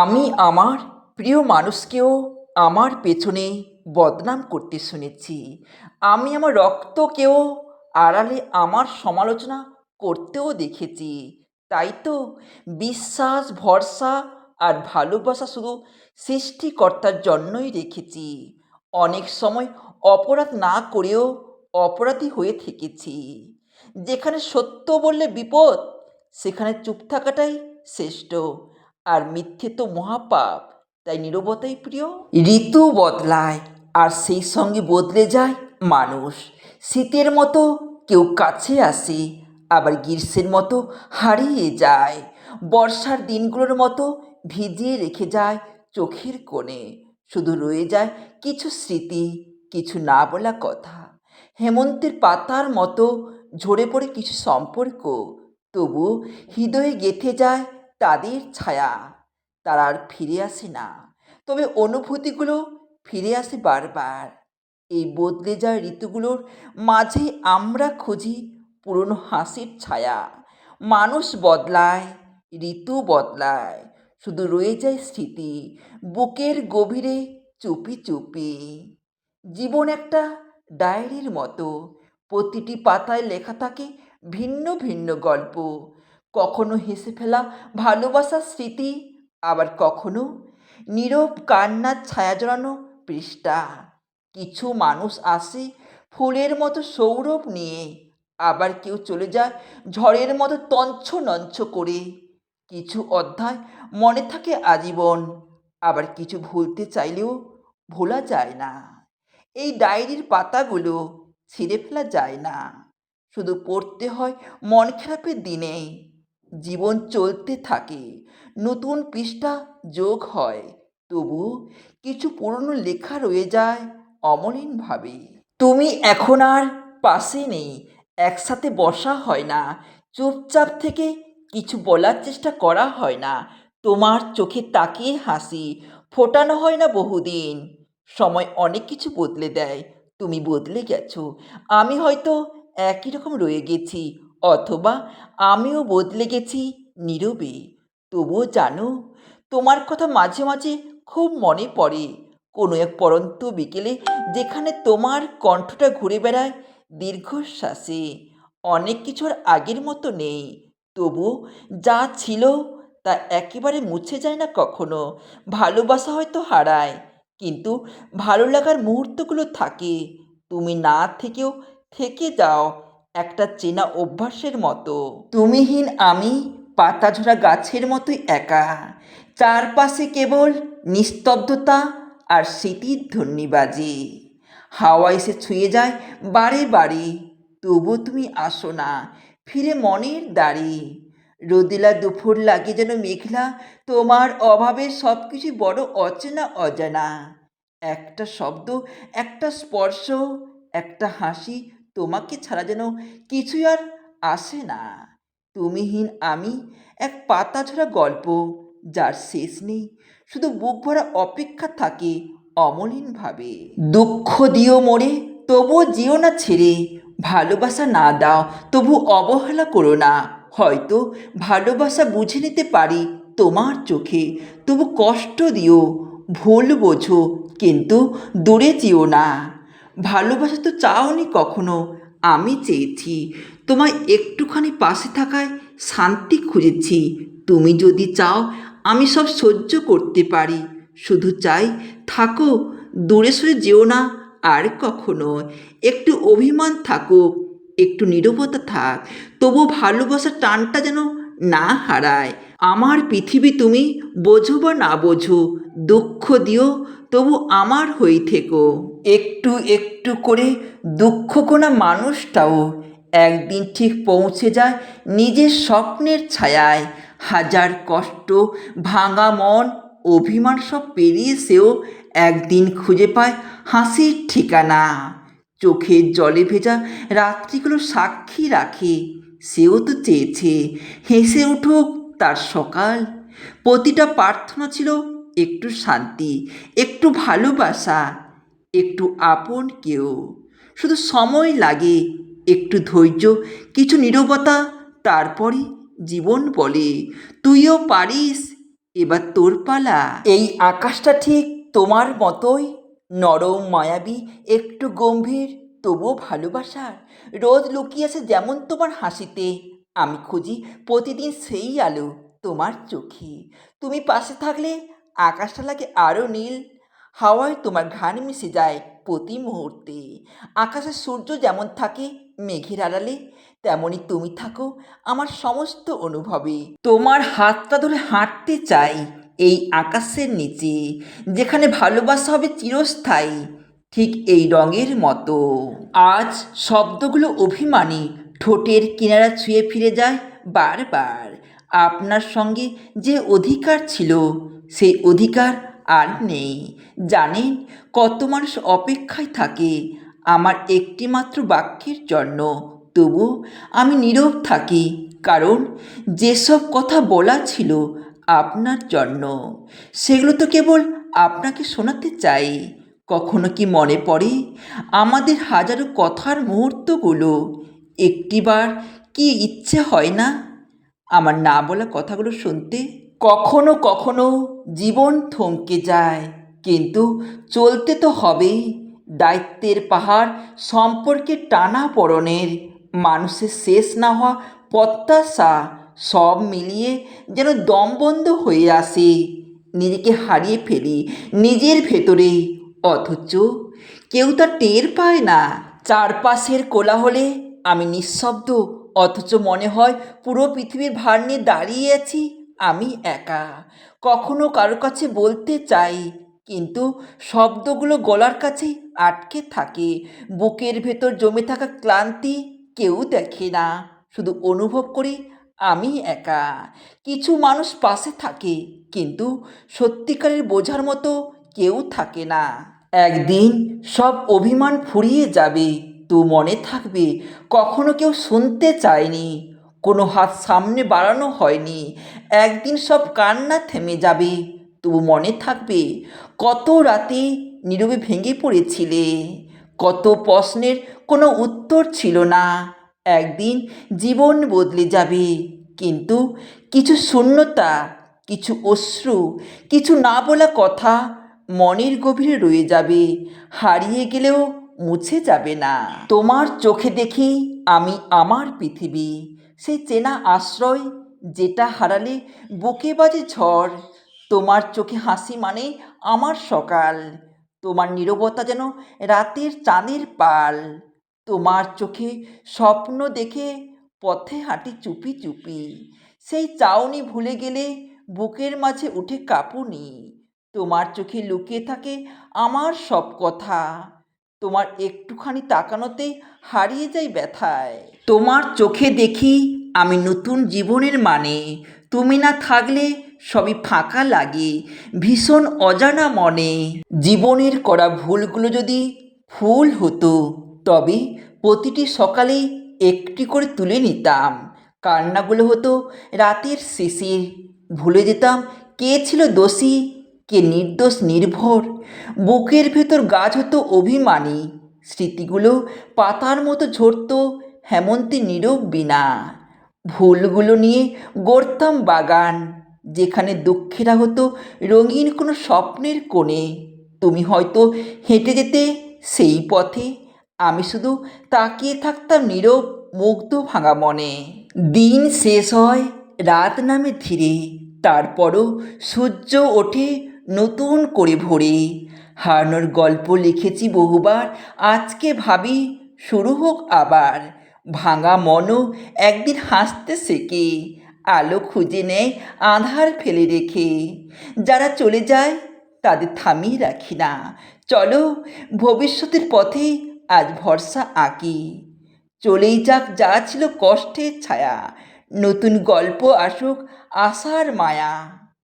আমি আমার প্রিয় মানুষকেও আমার পেছনে বদনাম করতে শুনেছি। আমি আমার রক্তকেও আড়ালে আমার সমালোচনা করতেও দেখেছি। তাই তো বিশ্বাস, ভরসা আর ভালোবাসা শুধু সৃষ্টিকর্তার জন্যই রেখেছি। অনেক সময় অপরাধ না করেও অপরাধী হয়ে থেকেছি। যেখানে সত্য বললে বিপদ, সেখানে চুপ থাকাটাই শ্রেষ্ঠ। আর মিথ্যে তো মহাপাপ, তাই নীরবতাই প্রিয়। ঋতু বদলায়, আর সেই সঙ্গে বদলে যায় মানুষ। শীতের মতো কেউ কাছে আসে, আবার গ্রীষ্মের মতো হারিয়ে যায়। বর্ষার দিনগুলোর মতো ভিজিয়ে রেখে যায় চোখের কোণে। শুধু রয়ে যায় কিছু স্মৃতি, কিছু না বলা কথা। হেমন্তের পাতার মতো ঝরে পড়ে কিছু সম্পর্ক, তবু হৃদয়ে গেঁথে যায় তাদের ছায়া, তারা আর ফিরে আসে না। তবে অনুভূতিগুলো ফিরে আসে বারবার। এই বদলে যায় ঋতুগুলোর মাঝে আমরা খুঁজি পুরনো হাসির ছায়া। মানুষ বদলায়, ঋতু বদলায়, শুধু রয়ে যায় স্মৃতি, বুকের গভীরে চুপি চুপি। জীবন একটা ডায়েরির মতো, প্রতিটি পাতায় লেখা থাকে ভিন্ন ভিন্ন গল্প। কখনো হেসে ফেলা ভালোবাসার স্মৃতি, আবার কখনো নীরব কান্নার ছায়া জড়ানো পৃষ্ঠা। কিছু মানুষ আসে ফুলের মতো সৌরভ নিয়ে, আবার কেউ চলে যায় ঝড়ের মতো তঞ্চ নঞ্চ করে। কিছু অধ্যায় মনে থাকে আজীবন, আবার কিছু ভুলতে চাইলেও ভোলা যায় না। এই ডায়েরির পাতাগুলো ছিঁড়ে ফেলা যায় না। শুধু পড়তে হয় মন খারাপের দিনে। জীবন চলতে থাকে, নতুন পৃষ্ঠা যোগ হয়। তবু কিছু পুরনো লেখা রয়ে যায় অমলিনভাবে। তুমি এখন আর পাশে নেই, একসাথে বসা হয় না, চুপচাপ থেকে কিছু বলার চেষ্টা করা হয় না, তোমার চোখে তাকিয়ে হাসি, ফোটানো হয় না বহুদিন। সময় অনেক কিছু বদলে দেয়, তুমি বদলে গেছো, আমি হয়তো একই রকম রয়ে গেছি অথবা আমিও বদলে গেছি নীরবে। তবুও জানো, তোমার কথা মাঝে মাঝে খুব মনে পড়ে। কোনো এক পরন্ত বিকেলে যেখানে তোমার কণ্ঠটা ঘুরে বেড়ায় দীর্ঘশ্বাসে, অনেক কিছুর আগের মতো নেই। তবু যা ছিল তা একেবারে মুছে যায় না কখনো। ভালোবাসা হয়তো হারায়, কিন্তু ভালো লাগার মুহূর্তগুলো থাকে। তুমি না থেকেও থেকে যাও একটা চেনা অভ্যাসের মতো। তুমিহীন আমি পাতাঝরা গাছের মতোই একা। চারপাশে কেবল নিস্তব্ধতা আর স্মৃতির ধন্যবাজি। হাওয়া এসে ছুঁয়ে যায় বারে বারে তবু তুমি আসো না, ফিরে মনের দাড়ি। রোদিলা দুপুর লাগে যেন মেঘলা, তোমার অভাবে সব কিছু বড় অচেনা অজানা। একটা শব্দ, একটা স্পর্শ, একটা হাসি তোমাকে ছাড়া যেন কিছুই আর আসে না। তুমিহীন আমি এক পাতাঝরা গল্প, যার শেষ নেই, শুধু বুক ভরা অপেক্ষা থাকে অমলিনভাবে। দুঃখ দিও মোরে, তবুও যেও না ছেড়ে, ভালোবাসা না দাও, তবু অবহেলা করো না। হয়তো ভালোবাসা বুঝে নিতে পারি তোমার চোখে, তবু কষ্ট দিও, ভুল বোঝো, কিন্তু দূরে যেও না। ভালোবাসা তো চাওনি কখনো, আমি চেয়েছি। তোমায় একটুখানি পাশে থাকায় শান্তি খুঁজেছি। তুমি যদি চাও, আমি সব সহ্য করতে পারি। শুধু চাই, থাকো, দূরে সরে যেও না, আর কখনো। একটু অভিমান থাকুক একটু নীরবতা থাক। তবু ভালোবাসার টানটা যেন না হারায়। আমার পৃথিবী তুমি বোঝো বা না বোঝো, দুঃখ দিও, তবু আমার হয়ে থেকো। একটু একটু করে দুঃখ কোনা মানুষটাও একদিন ঠিক পৌঁছে যায় নিজের স্বপ্নের ছায়ায়। হাজার কষ্ট, ভাঙা মন, অভিমান সব পেরিয়ে সেও একদিন খুঁজে পায় হাসির ঠিকানা। চোখের জলে ভেজা রাত্রিগুলো সাক্ষী রাখে, সেও তো চেয়েছে হেসে উঠুক তার সকাল। প্রতিটা প্রার্থনা ছিল একটু শান্তি, একটু ভালোবাসা। একটু আপন কেউ। শুধু সময় লাগে, একটু ধৈর্য, কিছু নীরবতা তারপরে জীবন বলে। তুইও পারিস, এবার তোর পালা। এই আকাশটা ঠিক তোমার মতোই, নরম, মায়াবী, একটু গম্ভীর, তবুও ভালোবাসার। রোজ লুকিয়ে আছে যেমন তোমার হাসিতে, আমি খুঁজি প্রতিদিন সেই আলো তোমার চোখে। তুমি পাশে থাকলে আকাশটা লাগে আরও নীল হাওয়ায় তোমার ঘান মিশে যায় প্রতি মুহূর্তে। আকাশে সূর্য যেমন থাকে, মেঘের আড়ালে তেমনই তুমি থাকো আমার সমস্ত অনুভবে। তোমার হাতটা ধরে হাঁটতে চাই এই আকাশের নিচে, যেখানে ভালোবাসা হবে চিরস্থায়ী, ঠিক এই রঙের মতো। আজ শব্দগুলো অভিমানী, ঠোঁটের কিনারা ছুঁয়ে ফিরে যায় বারবার। আপনার সঙ্গে যে অধিকার ছিল, সেই অধিকার আর নেই। জানেন, কত মানুষ অপেক্ষায় থাকে আমার একটিমাত্র বাক্যের জন্য। তবু আমি নীরব থাকি, কারণ যেসব কথা বলা ছিল আপনার জন্য, সেগুলো তো কেবল আপনাকে শোনাতে চাই। কখনো কি মনে পড়ে আমাদের হাজারো কথার মুহূর্তগুলো? একটিবার কি ইচ্ছে হয় না আমার না বলা কথাগুলো শুনতে? কখনো কখনো জীবন থমকে যায়। কিন্তু চলতে তো হবেই। দায়িত্বের পাহাড় সম্পর্কে টানা পড়নের। মানুষের শেষ না হওয়া প্রত্যাশা সব মিলিয়ে যেন দমবন্ধ হয়ে আসে। নিজেকে হারিয়ে ফেলি নিজের ভেতরে অথচ কেউ তা টের পায় না। চারপাশের কোলাহলে আমি নিঃশব্দ। অথচ মনে হয় পুরো পৃথিবীর ভার নিয়ে দাঁড়িয়ে আছি। আমি একা। কখনো কারোর কাছে বলতে চাই, কিন্তু শব্দগুলো গলার কাছেই আটকে থাকে। বুকের ভেতর জমে থাকা ক্লান্তি কেউ দেখে না। শুধু অনুভব করি আমি একা। কিছু মানুষ পাশে থাকে, কিন্তু সত্যিকারের বোঝার মতো কেউ থাকে না। একদিন সব অভিমান ফুরিয়ে যাবে, তো মনে থাকবে, কখনো কেউ শুনতে চায়নি। কোনো হাত সামনে বাড়ানো হয়নি। একদিন সব কান্না থেমে যাবে, তবু মনে থাকবে, কত রাতে নীরবে ভেঙে পড়েছিলে, কত প্রশ্নের কোনো উত্তর ছিল না। একদিন জীবন বদলে যাবে, কিন্তু কিছু শূন্যতা, কিছু অশ্রু, কিছু না বলা কথা মনের গভীরে রয়ে যাবে, হারিয়ে গেলেও মুছে যাবে না। তোমার চোখে দেখি আমি আমার পৃথিবী। সেই চেনা আশ্রয়, যেটা হারালে বুকে বাজে ঝড়। তোমার চোখে হাসি মানে আমার সকাল। তোমার নীরবতা যেন রাতের চাঁদের পাল। তোমার চোখে স্বপ্ন দেখে পথে হাঁটি চুপি চুপি। সেই চাউনি ভুলে গেলে বুকের মাঝে উঠে কাঁপুনি। তোমার চোখে লুকিয়ে থাকে আমার সব কথা। তোমার একটুখানি তাকানোতেই হারিয়ে যাই ব্যথায়। তোমার চোখে দেখি আমি নতুন জীবনের মানে। তুমি না থাকলে সবই ফাঁকা লাগে, ভীষণ অজানা মনে। জীবনের করা ভুলগুলো যদি ফুল হতো, তবে প্রতিটি সকালেই একটি করে তুলে নিতাম। কান্নাগুলো হতো রাতের শেষে ভুলে যেতাম কে ছিল দোষী, কে নির্দোষ, নির্ভর। বুকের ভেতর গাছ হতো অভিমানী, স্মৃতিগুলো পাতার মতো ঝরত হেমন্তে নীরব বিনা। ভুলগুলো নিয়ে গড়তাম বাগান, যেখানে দুঃখেরা হতো রঙিন কোনো স্বপ্নের কোণে। তুমি হয়তো হেঁটে যেতে সেই পথে, আমি শুধু তাকিয়ে থাকতাম নীরব, মুগ্ধ ভাঙা মনে। দিন শেষ হয়, রাত নামে ধীরে, তারপরও সূর্য ওঠে নতুন করে ভরে। হারানোর গল্প লিখেছি বহুবার, আজকে ভাবি শুরু হোক আবার। ভাঙা মনও একদিন হাসতে শেখে আলো খুঁজে নেয় আধার ফেলে রেখে। যারা চলে যায়, তাদের থামিয়ে রাখি না। চলো, ভবিষ্যতের পথে আজ ভরসা আঁকি। চলেই যাক, যা ছিল কষ্টের ছায়া। নতুন গল্প আসুক, আশার মায়া।